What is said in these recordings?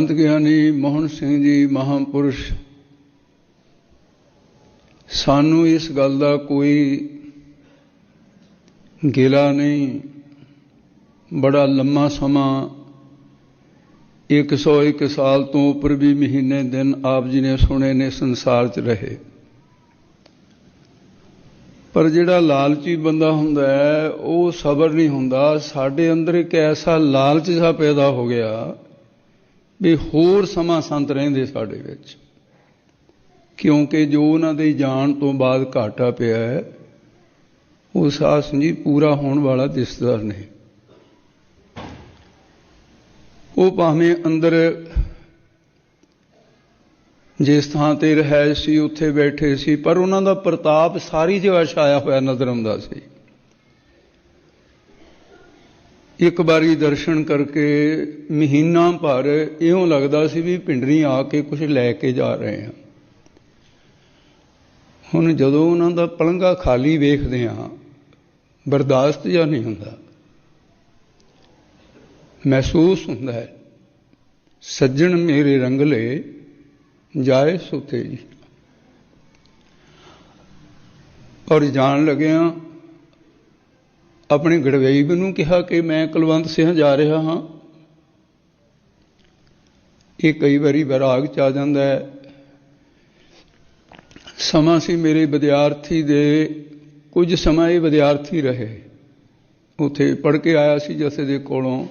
ਸੰਤ ਗਿਆਨੀ ਮੋਹਨ ਸਿੰਘ ਜੀ ਮਹਾਪੁਰਸ਼, ਸਾਨੂੰ ਇਸ ਗੱਲ ਦਾ ਕੋਈ ਗਿਲਾ ਨਹੀਂ। ਬੜਾ ਲੰਮਾ ਸਮਾਂ 101 ਸਾਲ ਤੋਂ ਉੱਪਰ ਵੀ ਮਹੀਨੇ ਦਿਨ ਆਪ ਜੀ ਨੇ ਸੁਣੇ ਨੇ ਸੰਸਾਰ 'ਚ ਰਹੇ। ਪਰ ਜਿਹੜਾ ਲਾਲਚੀ ਬੰਦਾ ਹੁੰਦਾ ਹੈ, ਉਹ ਸਬਰ ਨਹੀਂ ਹੁੰਦਾ। ਸਾਡੇ ਅੰਦਰ ਇੱਕ ਐਸਾ ਲਾਲਚ ਜਿਹਾ ਪੈਦਾ ਹੋ ਗਿਆ। ਵੀ ਹੋਰ ਸਮਾਂ ਸੰਤ ਰਹਿੰਦੇ ਸਾਡੇ ਵਿੱਚ। ਕਿਉਂਕਿ ਜੋ ਉਹਨਾਂ ਦੇ ਜਾਣ ਤੋਂ ਬਾਅਦ ਘਾਟਾ ਪਿਆ ਹੈ, ਉਹ ਸਾਸ ਜੀ ਪੂਰਾ ਹੋਣ ਵਾਲਾ ਦਿਸਦਾ ਨਹੀਂ। ਉਹ ਭਾਵੇਂ ਅੰਦਰ ਜਿਸ ਥਾਂ ਤੇ ਰਹਿ ਸੀ, ਉੱਥੇ ਬੈਠੇ ਸੀ, ਪਰ ਉਹਨਾਂ ਦਾ ਪ੍ਰਤਾਪ ਸਾਰੀ ਜਗ੍ਹਾ ਛਾਇਆ ਹੋਇਆ ਨਜ਼ਰ ਆਉਂਦਾ ਸੀ। ਇੱਕ ਵਾਰੀ ਦਰਸ਼ਨ ਕਰਕੇ ਮਹੀਨਾ ਭਰ ਇਉਂ ਲੱਗਦਾ ਸੀ ਵੀ ਪਿੰਡਰੀ ਆ ਕੇ ਕੁਝ ਲੈ ਕੇ ਜਾ ਰਹੇ ਹਾਂ। ਹੁਣ ਜਦੋਂ ਉਹਨਾਂ ਦਾ ਪਲੰਗਾ ਖਾਲੀ ਵੇਖਦੇ ਹਾਂ, ਬਰਦਾਸ਼ਤ ਜਾਂ ਨਹੀਂ ਹੁੰਦਾ। ਮਹਿਸੂਸ ਹੁੰਦਾ ਹੈ, ਸੱਜਣ ਮੇਰੇ ਰੰਗਲੇ ਜਾਏ ਸੁਤੇ ਜੀ। ਔਰ ਜਾਣ ਲੱਗਿਆ ਆਪਣੇ ਗੜਵਈ ਨੂੰ ਕਿਹਾ ਕਿ ਮੈਂ ਕੁਲਵੰਤ ਸਿੰਘ ਜਾ ਰਿਹਾ ਹਾਂ। ਇਹ ਕਈ ਵਾਰੀ ਵਿਰਾਗ ਚ ਆ ਜਾਂਦਾ ਹੈ। ਸਮਾਂ ਸੀ ਮੇਰੇ ਵਿਦਿਆਰਥੀ ਦੇ, ਕੁਝ ਸਮਾਂ ਇਹ ਵਿਦਿਆਰਥੀ ਰਹੇ। ਉਥੇ ਪੜ ਕੇ ਆਇਆ ਸੀ ਜਸੇ ਦੇ ਕੋਲੋਂ,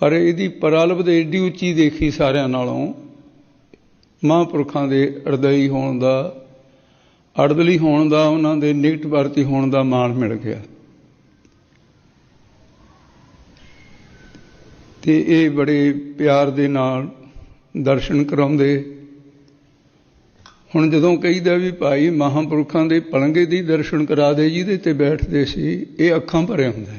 ਪਰ ਇਹਦੀ ਪਰਲਬ ਦੇ ਏਡੀ ਉੱਚੀ ਦੇਖੀ ਸਾਰਿਆਂ ਨਾਲੋਂ, ਮਹਾਂਪੁਰਖਾਂ ਦੇ ਅਰਦਈ ਹੋਣ ਦਾ, ਅੜਦਲੀ ਹੋਣ ਦਾ, ਉਹਨਾਂ ਦੇ ਨਿਕਟ ਵਰਤੀ ਹੋਣ ਦਾ ਮਾਣ ਮਿਲ ਗਿਆ। ਤੇ ਇਹ ਬੜੇ ਪਿਆਰ ਦੇ ਨਾਲ ਦਰਸ਼ਨ ਕਰਾਉਂਦੇ। ਹੁਣ ਜਦੋਂ ਕਹੀਦਾ ਵੀ ਭਾਈ ਮਹਾਂਪੁਰਖਾਂ ਦੇ ਪਲੰਗੇ ਦੀ ਦਰਸ਼ਨ ਕਰਾ ਦੇ, ਜਿਹਦੇ ਤੇ ਬੈਠਦੇ ਸੀ, ਇਹ ਅੱਖਾਂ ਭਰੇ ਹੁੰਦਾ